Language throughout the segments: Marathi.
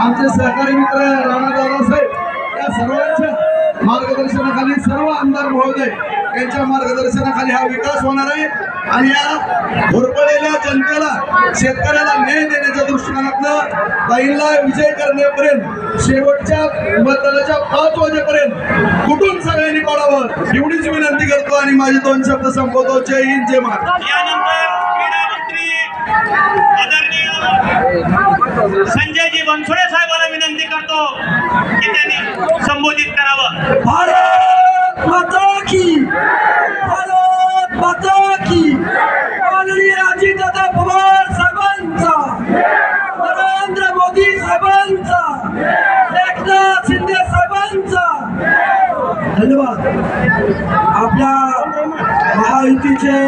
आमचे सहकारी मित्र राणा दादासाहेब या सर्वांच्या मार्गदर्शनाखाली सर्व आमदार महोदय यांच्या मार्गदर्शनाखाली हा विकास होणार आहे. आणि या घोरपळलेल्या जनतेला शेतकऱ्याला न्याय देण्याच्या दृष्टिकोनातनं ताईंना विजय करण्यापर्यंत शेवटच्या मतदानाच्या पाच वाजेपर्यंत कुठून सगळ्यांनी पडावं एवढीच विनंती करतो आणि माझे दोन शब्द संपवतो. जय हिंद जय महाराज संजयजी बनसोडे साहेबांना विनंती करतो की त्यांनी संबोधित करावं. भारत माता की भारत माता की. माननीय अजितदादा पवार साहेबांचा नरेंद्र मोदी साहेबांचा एकनाथ शिंदे साहेबांचा. धन्यवाद. आपल्या महायुतीचे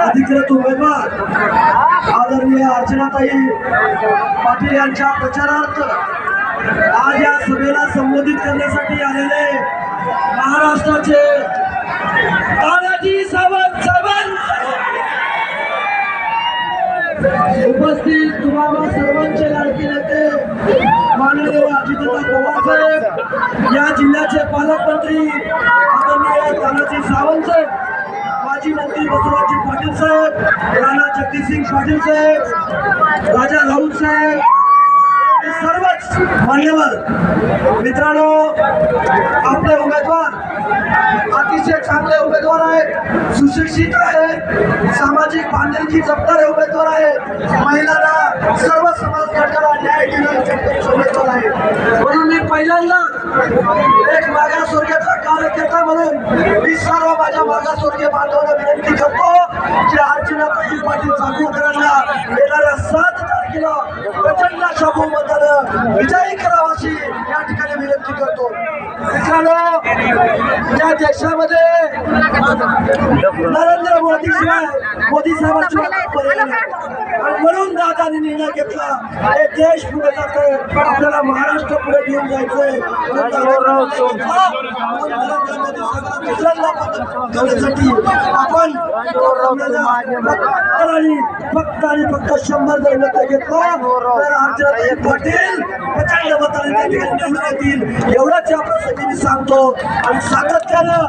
अधिकृत उमेदवार अर्चनाताई पाटील यांच्या प्रचारार्थ आज या सभेला संबोधित करण्यासाठी आलेले महाराष्ट्राचे तानाजी सावंत सावंत उपस्थित तुम्हाला सर्वांचे लाडके नेते माननीय अजितदा पवार साहेब या जिल्ह्याचे पालकमंत्री आदरणीय साहेब राणा पाटील साहेब राजा राऊत साहेब सर्वच मान्यवर. मित्रांनो आपले उमेदवार अतिशय चांगले उमेदवार आहेत सुशिक्षित आहेत सामाजिक बांधिलकी जपणारे उमेदवार आहेत महिलांना सर्व समाज घटकाला न्याय देणारे उमेदवार आहेत. म्हणून मी पहिल्यांदा एक मागासवर्गाचा कार्यकर्ता म्हणून मी सर्व माझ्या मागासवर्गीय बांधवांना विनंती करतो. की अर्चना पाटील चाकूरकरांना येणाऱ्या सात तारखेला प्रचंड अशा बहुमतानं विजयी करावा अशी या ठिकाणी विनंती करतो. मित्रांनो या देशामध्ये नरेंद्र मोदी शिवाय मोदी पर्याय नाही. म्हणून दादानी निर्णय घेतला. हे देश पुढे जातोय. आपल्याला महाराष्ट्र पुढे घेऊन जायचंय. करण्यासाठी आपण फक्त आणि फक्त शंभर जर मतं घेतलं. तर आमच्या पाटील प्रचंड मताने त्या ठिकाणी निवडून येतील. एवढंच या प्रसंगी मी सांगतो. आणि सातत्यानं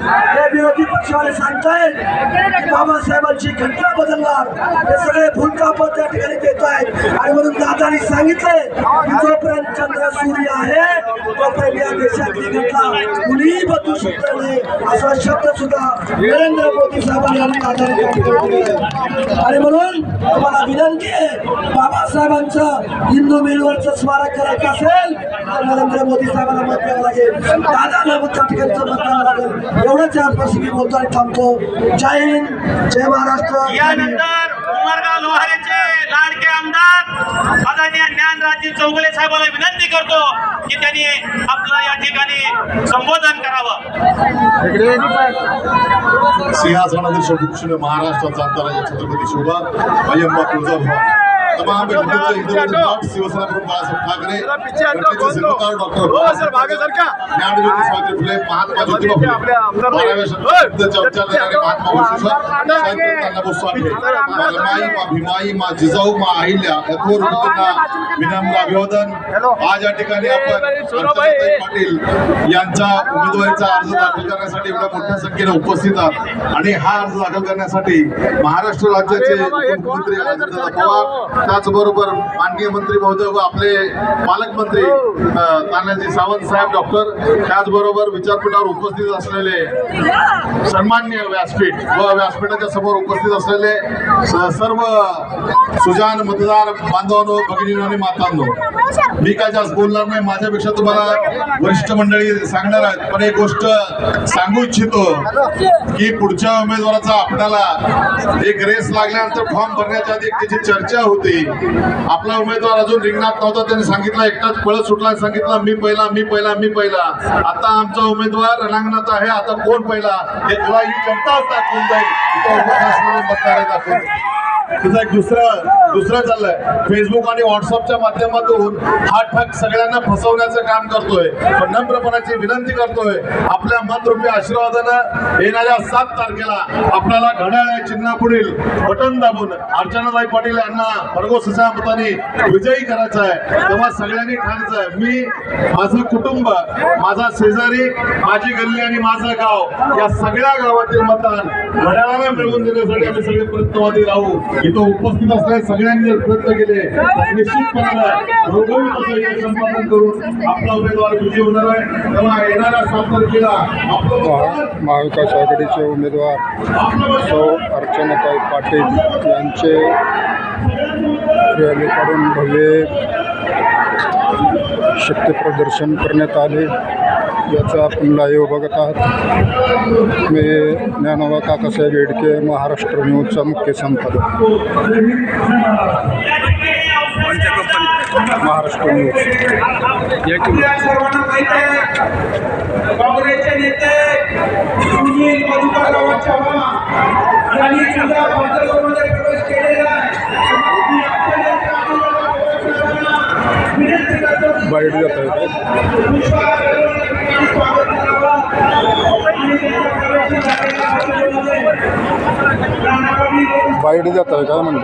हे विरोधी पक्षवाले सांगतायत बाबासाहेबांची घटना बदलणार. हे सगळे भूलकाप त्या ठिकाणी देत आहेत. आणि म्हणून दादानी सांगितलंय की जोपर्यंत चंद्र सूर्य आहे तोपर्यंत या देशातली घटना कुणीही बदलू शकत नाही. असा शब्द सुद्धा नरेंद्र मोदी साहेबांनी आणि म्हणून तुम्हाला विनंती आहे बाबासाहेबांचं हिंदू मिलवरचं स्मारक करायचं असेल तर नरेंद्र मोदी साहेबांना मत द्यावं लागेल. दादा मत त्या मत द्यावं लागेल. एवढंच या प्रसंगी बोलतो आणि थांबतो. जय हिंद जय महाराष्ट्र. यानंतर उमरगाव लोहारेचे. लाडके आमदार आदरणीय ज्ञानराजी चौगुले साहेबांना विनंती करतो की त्यांनी आपलं या ठिकाणी संबोधन करावं. भूषण महाराष्ट्राचा अंतराज्य छत्रपती शिवबा अय्यप्पा तुळजाभवानी. तमाम हिंदुत्व हिंदू मठ शिवसेना प्रमुख बाळासाहेब ठाकरे गणपतीचे शिल्पकार डॉक्टर ज्ञानज्योती सावित्री फुले महात्मा ज्योतिबा फुले बाराव्या शतकात चर्चा करणारे महात्मा वशिष्ठ संत अण्णाभाऊ साठे माई मा भीमाई मा जिजाऊ मा अहिल्या या थोर व्यक्तींना विनम्र अभिवादन। आज या ठिकाणी आपण पाटील यांचा उमेदवारीचा अर्ज दाखल करण्यासाठी एवढ्या मोठ्या संख्येने उपस्थित आहात. आणि हा अर्ज दाखल करण्यासाठी महाराष्ट्र राज्याचे मुख्यमंत्री अजितदादा पवार त्याचबरोबर माननीय मंत्री महोदय व आपले पालकमंत्री तानाजी सावंत साहेब डॉक्टर त्याचबरोबर विचारपीठावर उपस्थित असलेले सन्मान्य व्यासपीठ व व्यासपीठाच्या समोर उपस्थित असलेले सर्व सुजान मतदार बांधवांनो भगिनीनो आणि मातांनो मी काय जास्त बोलणार नाही. माझ्यापेक्षा तुम्हाला वरिष्ठ मंडळी सांगणार आहेत. पण एक गोष्ट सांगू इच्छितो की पुढच्या उमेदवाराचा आपल्याला एक रेस लागल्यानंतर फॉर्म भरण्याच्या आधी त्याची चर्चा होती. आपला उमेदवार अजून रिंगणात नव्हता त्यांनी सांगितलं एकटाच पळत सुटला सांगितलं मी पहिला मी पहिला मी पहिला. आता आमचा उमेदवार रणांगणात आहे आता कोण पहिला? हे तुला ही जनताच दाखवून जाईल? इथं मतदार दाखवून तिचं एक दुसरं दुसरं चाललंय. फेसबुक आणि व्हॉट्सअपच्या माध्यमातून हा ठग सगळ्यांना फसवण्याचं काम करतोय. पण नम्रपणाची विनंती करतोय. आपल्या मतरूपी आशीर्वादानं येणाऱ्या सात तारखेला आपल्याला घड्याळ चिन्हा चिन्हापुढील बटन दाबून अर्चनाताई पाटील यांना भरघोसच्या मताने विजयी करायचं आहे. तेव्हा सगळ्यांनी ठाणायचं आहे. मी माझं कुटुंब माझा शेजारी माझी गल्ली आणि माझं गाव या सगळ्या गावातील मतदान घड्याळाला मिळवून देण्यासाठी आम्ही सगळे प्रयत्नवादी राहू. इथं उपस्थित असलेल्या सगळ्यांनी जर प्रयत्न केले निश्चितपणानं संपादन करून आपला उमेदवार विजयी होणार आहे. तेव्हा येणाऱ्या सात तारखेला महाविकास आघाडीचे उमेदवार सौ अर्चनाताई पाटील यांचे रॅली काढून भव्य शक्तीप्रदर्शन करण्यात आले. याचा आपण लाईव्ह बघत आहात. मी ज्ञानोबा काकासाहेब येडके महाराष्ट्र न्यूजचा मुख्य संपादक. महाराष्ट्र न्यूज काँग्रेसचे नेते सुनील मधुकरराव चव्हाण यांनी सुद्धा पंतप्रधानांमध्ये प्रवेश केलेला आहे. बाहेर आंदोलनामध्ये राणाबाबी बाईट देत आहे काय म्हणलं